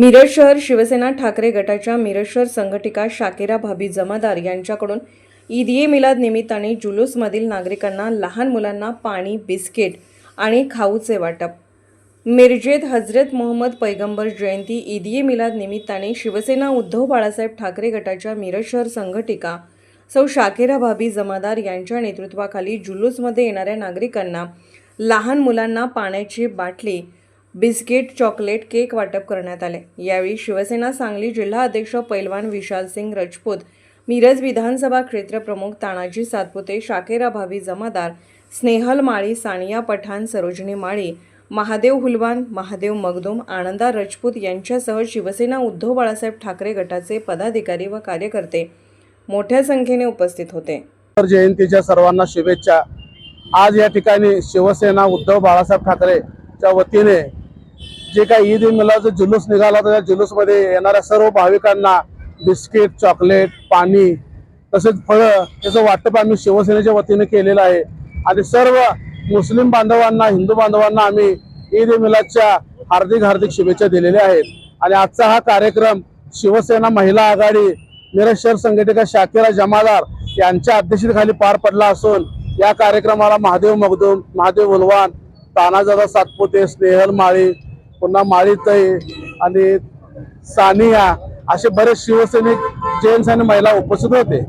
मिरज शहर शिवसेना ठाकरे गटाच्या मिरज शहर संघटिका शाकिरा भाभी जमादार यांच्याकडून ईद ए मिलाद निमित्ताने जुलूसमधील नागरिकांना लहान मुलांना पाणी बिस्किट आणि खाऊचे वाटप. मिरजेत हजरत मोहम्मद पैगंबर जयंती ईद ए मिलाद निमित्ताने शिवसेना उद्धव बाळासाहेब ठाकरे गटाच्या मिरज शहर संघटिका सौ शाकिरा भाभी जमादार यांच्या नेतृत्वाखाली जुलूसमध्ये येणाऱ्या नागरिकांना लहान मुलांना पाण्याची बाटली बिस्किट चॉकलेट केक वाटप करण्यात आले. यावेळी शिवसेना सांगली जिल्हा अध्यक्ष पैलवान विशाल सिंग राजपूत मिरज विधानसभा क्षेत्र प्रमुख तानाजी सातपुते शाकेरा भावी जमादार स्नेहल माळी सानिया पठाण सरोजिनी माळी महादेव हुलवान महादेव मगदुम आनंदा राजपूत यांच्यासह शिवसेना उद्धव बाळासाहेब ठाकरे गटाचे पदाधिकारी व कार्यकर्ते मोठ्या संख्येने उपस्थित होते. तर जयंतीच्या सर्वांना शुभेच्छा. आज या ठिकाणी शिवसेना उद्धव बाळासाहेब ठाकरेच्या वतीने जे काही ईद मिलाचा जुलूस निघाला तर त्या जुलूसमध्ये येणाऱ्या सर्व भाविकांना बिस्किट चॉकलेट पाणी तसेच फळं याचं वाटप आम्ही शिवसेनेच्या वतीने केलेलं आहे. आणि सर्व मुस्लिम बांधवांना हिंदू बांधवांना आम्ही ईद मिलादच्या हार्दिक हार्दिक शुभेच्छा दिलेल्या आहेत. आणि आजचा हा कार्यक्रम शिवसेना महिला आघाडी मिरज शहर संघटिका शाकिरा जमादार यांच्या अध्यक्षतेखाली पार पडला असून या कार्यक्रमाला महादेव मगदूम महादेव उलवान तानाजादा सातपुते स्नेहल माळी पुन्हा माळीतई आणि सानिया असे बरेच शिवसैनिक जेंट्स आणि महिला उपस्थित होते.